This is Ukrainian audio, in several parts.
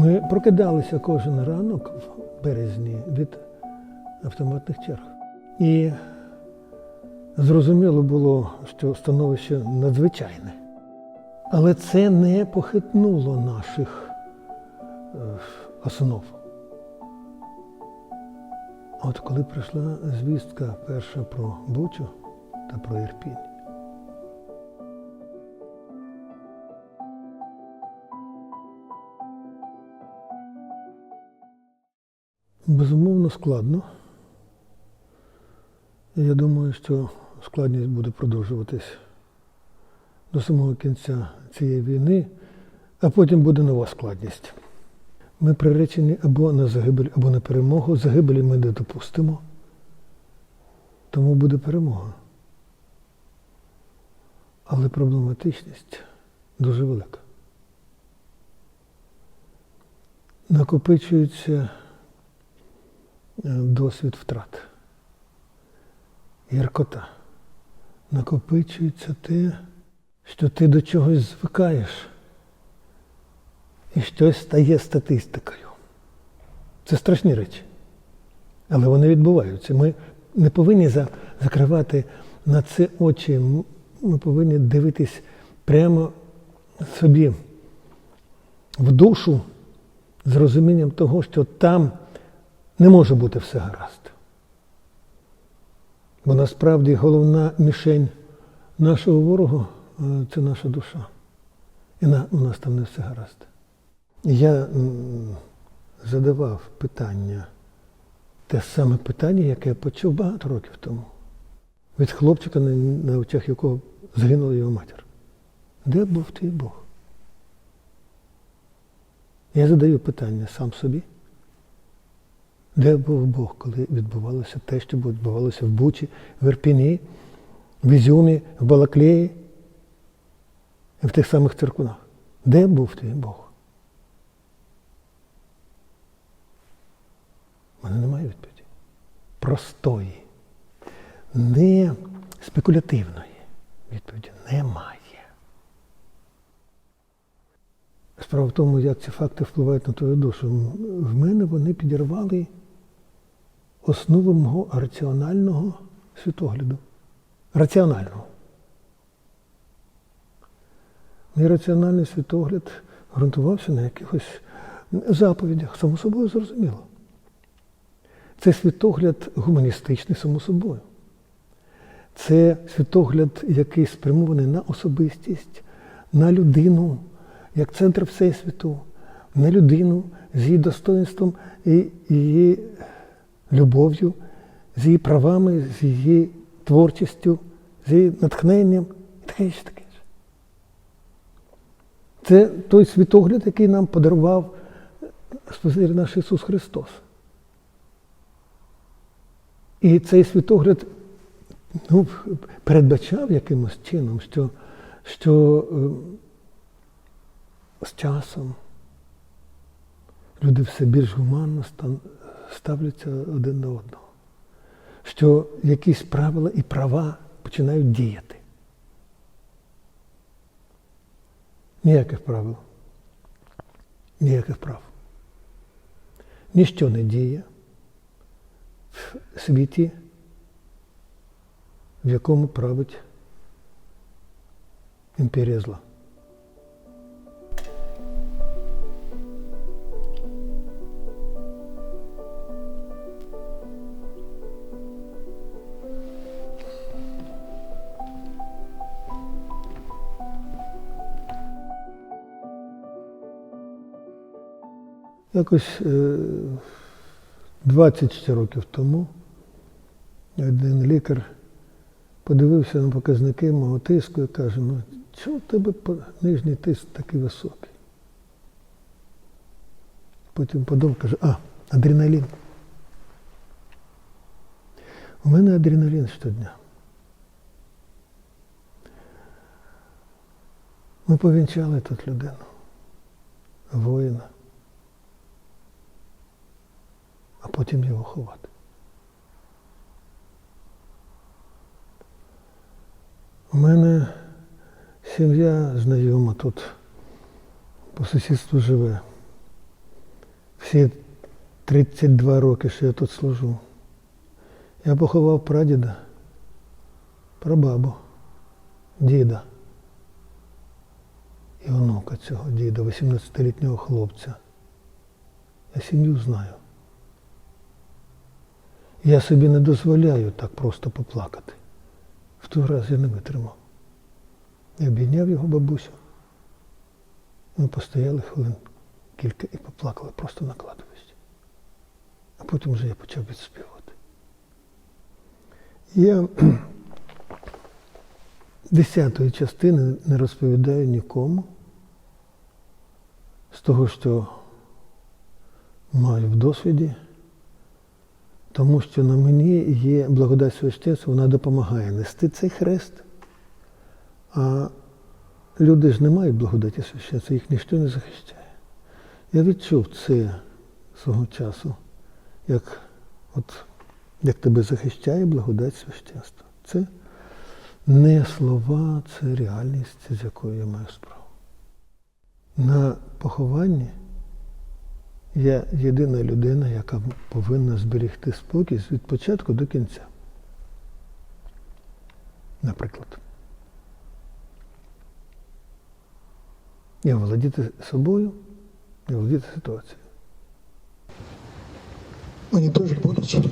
Ми прокидалися кожен ранок в березні від автоматних черг. І зрозуміло було, що становище надзвичайне. Але це не похитнуло наших е, основ. От коли прийшла звістка перша про Бучу та про Ірпінь, безумовно складно. Я думаю, що складність буде продовжуватись до самого кінця цієї війни, а потім буде нова складність. Ми приречені або на загибель, або на перемогу. Загибелі ми не допустимо. Тому буде перемога. Але проблематичність дуже велика. Накопичується досвід втрат. Гіркота. Накопичується те, що ти до чогось звикаєш. І щось стає статистикою. Це страшні речі. Але вони відбуваються. Ми не повинні закривати на це очі. Ми повинні дивитись прямо собі в душу з розумінням того, що там не може бути все гаразд. Бо насправді головна мішень нашого ворога е, це наша душа. І на, у нас там не все гаразд. Я задавав питання, те саме питання, яке я почув багато років тому. Від хлопчика, на, на очах якого загинула його матір. Де був твій Бог? Я задаю питання сам собі. Де був Бог, коли відбувалося те, що відбувалося в Бучі, в Ірпіні, в Ізюмі, в Балаклеї в тих самих церквунах? Де був твій Бог? У мене немає відповіді. Простої, не спекулятивної відповіді немає. Справа в тому, як ці факти впливають на твою душу. В мене вони підірвали основу мого раціонального світогляду. Раціонального. Мій раціональний світогляд ґрунтувався на якихось заповідях, само собою зрозуміло. Це світогляд гуманістичний, само собою. Це світогляд, який спрямований на особистість, на людину, як центр Всесвіту, на людину з її достоинством і її любов'ю, з її правами, з її творчістю, з її натхненням і таке інше таке. інше. Це той світогляд, який нам подарував Спаситель наш Ісус Христос. І цей світогляд ну, передбачав якимось чином, що, що е, з часом люди все більш гуманно стан- ставляться один до одного, що якісь правила і права починають діяти. Ніяких правил, ніяких прав. Ніщо не діє в світі, в якому править імперія зла. Якось е, 24 років тому один лікар подивився на показники мого тиску і каже, ну чого в тебе нижній тиск такий високий? Потім подумав, каже, а, адреналін. У мене адреналін щодня. Ми повінчали тут людину, воїна, а потім його ховати. У мене сім'я знайома тут по сусідству живе. всі 32 роки, що я тут служу. Я поховав прадіда, прабабу, діда і онука цього діда, 18-літнього хлопця. Я сім'ю знаю. Я собі не дозволяю так просто поплакати. В той раз я не витримав. Я обійняв його бабусю. Ми постояли хвилин кілька і поплакали просто на кладовищі. А потім вже я почав відспівати. Я десятої частини не розповідаю нікому з того, що маю в досвіді, тому що на мені є благодать священства, вона допомагає нести цей хрест. А люди ж не мають благодаті священства, їх ніхто не захищає. Я відчув це свого часу, як, от, як тебе захищає благодать священства. Це не слова, це реальність, з якою я маю справу. На похованні я єдина людина, яка повинна зберегти спокій від початку до кінця. Наприклад. І володіти собою, і володіти ситуацією. Мені дуже боляче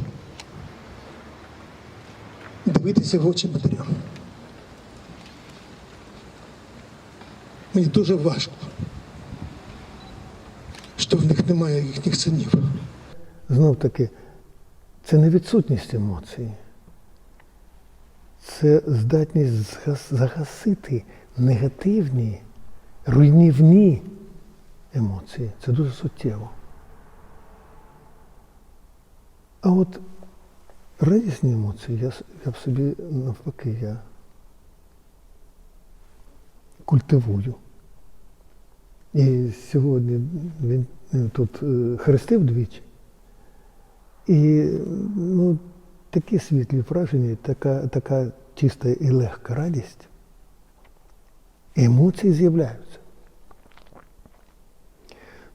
дивитися в очі матерям. Мені дуже важко, немає їхніх синів. Знов таки, це не відсутність емоцій. Це здатність загасити негативні, руйнівні емоції. Це дуже суттєво. А от радісні емоції, я, я в собі навпаки, я культивую. І сьогодні він тут е, хрестив двічі. І ну, такі світлі враження, така, така чиста і легка радість. Емоції з'являються.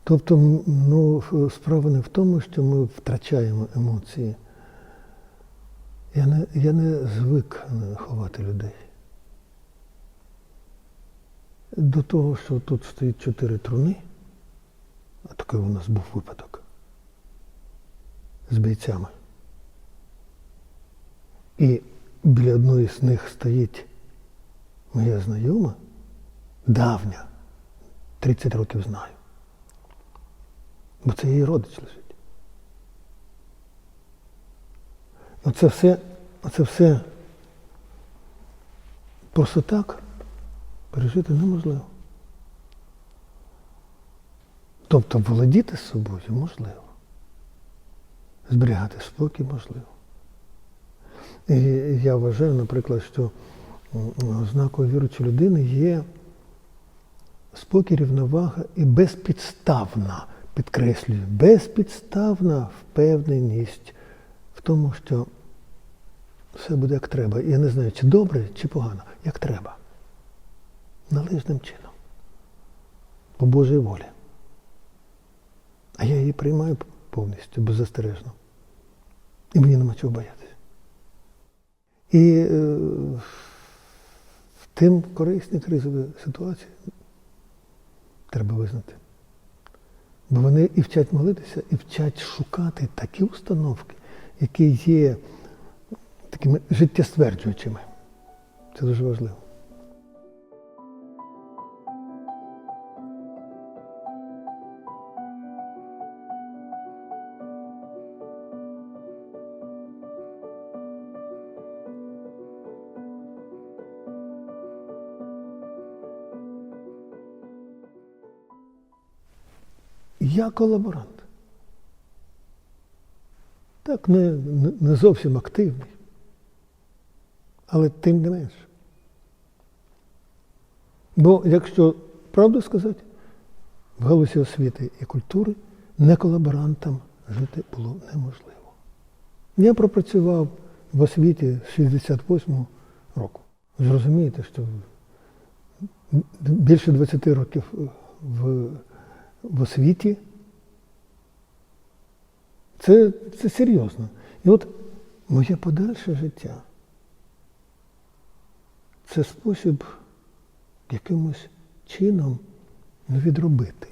Тобто, ну, справа не в тому, що ми втрачаємо емоції. Я не, я не звик е, ховати людей. До того, що тут стоїть чотири труни, а такий у нас був випадок з бійцями. І біля одної з них стоїть моя знайома, давня, 30 років знаю. Бо це її родич лежить. Оце все, оце все просто так пережити неможливо. Тобто володіти собою можливо. Зберігати спокій можливо. І я вважаю, наприклад, що ознакою віруючої людини є спокій, рівновага і безпідставна, підкреслюю, безпідставна впевненість в тому, що все буде як треба. Я не знаю, чи добре, чи погано, як треба. Належним чином. По Божій волі. А я її приймаю повністю, беззастережно. І мені нема чого боятися. І е, тим корисні кризові ситуації треба визнати. Бо вони і вчать молитися, і вчать шукати такі установки, які є такими життєстверджуючими. Це дуже важливо. Я колаборант. Так, не, не, зовсім активний. Але тим не менше. Бо якщо правду сказати, в галузі освіти і культури не колаборантам жити було неможливо. Я пропрацював в освіті з 68 року. Зрозумієте, що більше 20 років в, в освіті Це, це серйозно. І от моє подальше життя це спосіб якимось чином відробити.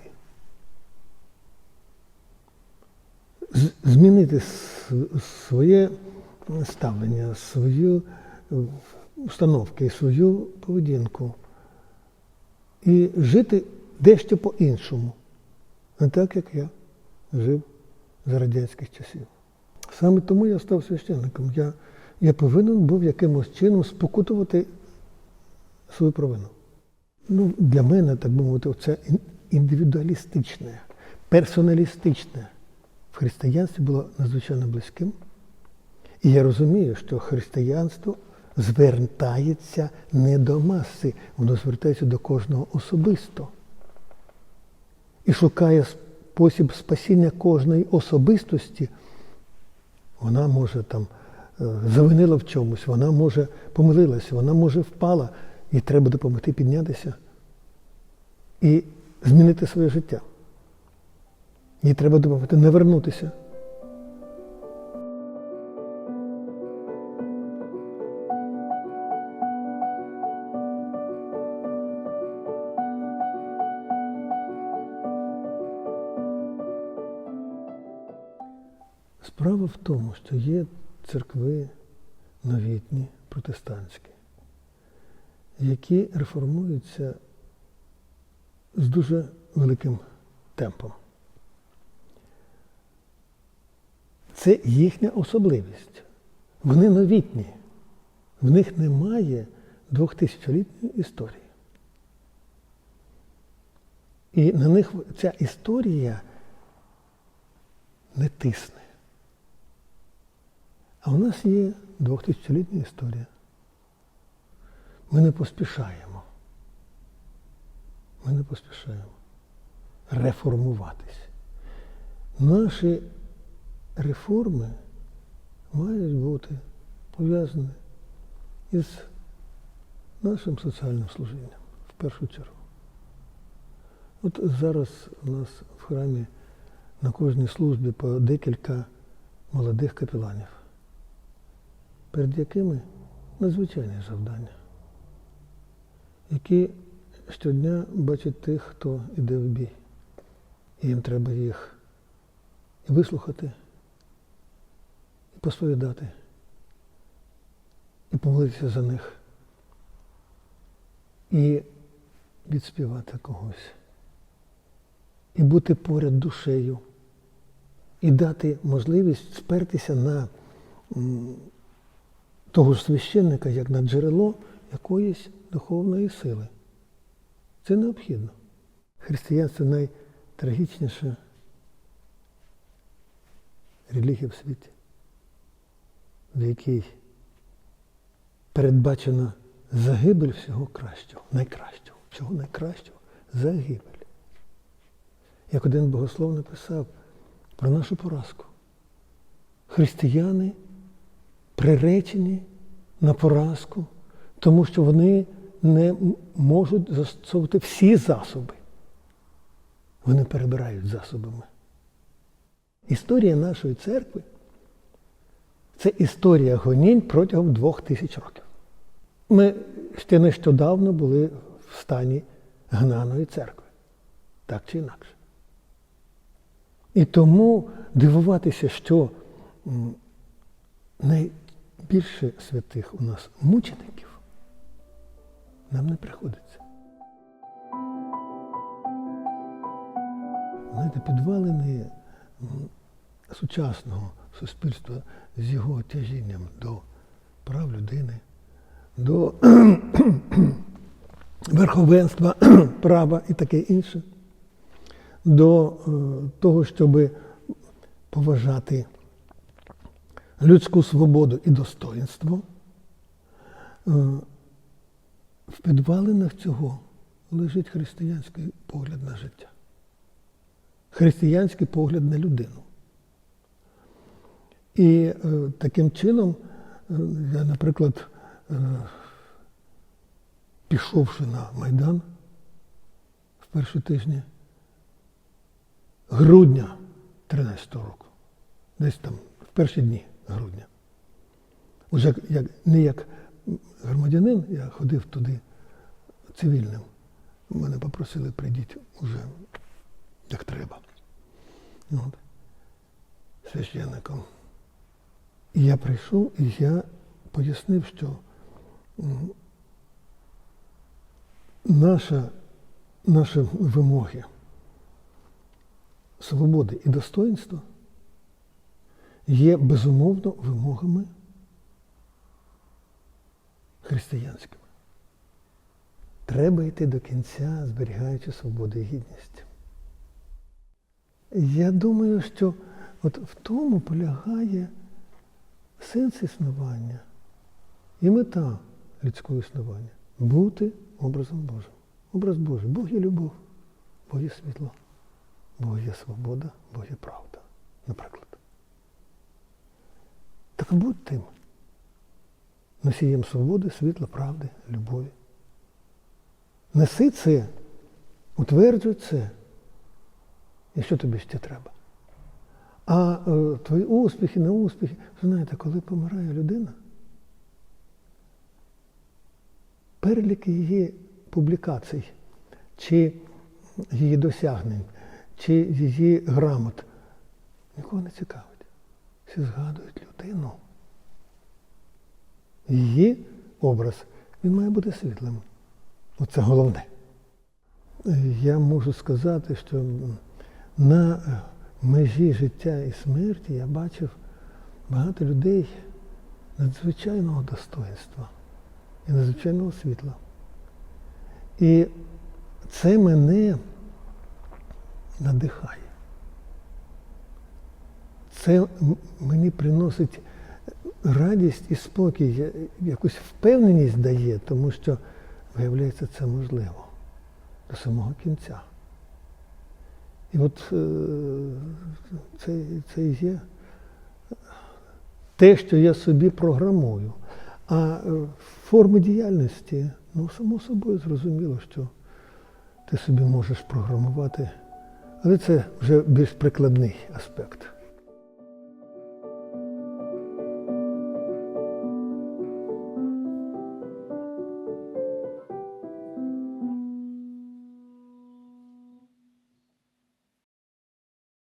Змінити своє ставлення, свою е, установки, свою поведінку. І жити дещо по-іншому. Не так, як я жив за радянських часів. Саме тому я став священником. Я, я повинен був якимось чином спокутувати свою провину. Ну, для мене, так би мовити, це індивідуалістичне, персоналістичне в християнстві було надзвичайно близьким. І я розумію, що християнство звертається не до маси, воно звертається до кожного особисто. І шукає спосіб спасіння кожної особистості. Вона може там е, завинила в чомусь, вона може помилилася, вона може впала, і треба допомогти піднятися і змінити своє життя. Їй треба допомогти не вернутися. Тому, що є церкви новітні, протестантські, які реформуються з дуже великим темпом. Це їхня особливість. Вони новітні. В них немає двохтисячолітньої історії. І на них ця історія не тисне. А у нас є двохтисячолітня історія. Ми не поспішаємо. Ми не поспішаємо реформуватись. Наші реформи мають бути пов'язані із нашим соціальним служінням в першу чергу. От зараз у нас в храмі на кожній службі по декілька молодих капеланів, перед якими надзвичайне завдання, які щодня бачать тих, хто йде в бій. І їм треба їх і вислухати, і посповідати, і помолитися за них, і відспівати когось, і бути поряд душею, і дати можливість спертися на того ж священника, як на джерело якоїсь духовної сили. Це необхідно. Християнство найтрагічніша релігія в світі, в якій передбачена загибель всього кращого, найкращого, всього найкращого загибель. Як один богослов написав про нашу поразку. Християни приречені на поразку, тому що вони не можуть застосовувати всі засоби. Вони перебирають засобами. Історія нашої церкви це історія гонінь протягом двох тисяч років. Ми ще нещодавно були в стані гнаної церкви, так чи інакше. І тому дивуватися, що м, найбільше святих у нас мучеників, нам не приходиться. Знаєте, підвалини сучасного суспільства з його тяжінням до прав людини, до верховенства права і таке інше, до е, того, щоб поважати людську свободу і достоинство. Е, В підвалинах цього лежить християнський погляд на життя, християнський погляд на людину. І е, таким чином, е, я, наприклад, пішовши на Майдан в перші тижні грудня 13 року, десь там в перші дні грудня. Уже як, не як громадянин, я ходив туди цивільним. Мене попросили прийдіть уже як треба. От. Священником. І я прийшов, і я пояснив, що наша, наші вимоги свободи і достоинства є безумовно вимогами християнськими. Треба йти до кінця, зберігаючи свободу і гідність. Я думаю, що от в тому полягає сенс існування і мета людського існування бути образом Божим. Образ Божий. Бог є любов, Бог є світло, Бог є свобода, Бог є правда, наприклад. Так будь тим. Носієм свободи, світла, правди, любові. Неси це, утверджуй це. І що тобі ще треба? А е, твої успіхи, неуспіхи, знаєте, коли помирає людина, перелік її публікацій, чи її досягнень, чи її грамот нікого не цікавить. Всі згадують людину. Її образ, він має бути світлим. Оце головне. Я можу сказати, що на межі життя і смерті я бачив багато людей надзвичайного достоинства і надзвичайного світла. І це мене надихає. Це мені приносить радість і спокій, якусь впевненість дає, тому що, виявляється, це можливо до самого кінця. І от е, це, це і є те, що я собі програмую. А форми діяльності, ну, само собою зрозуміло, що ти собі можеш програмувати, але це вже більш прикладний аспект.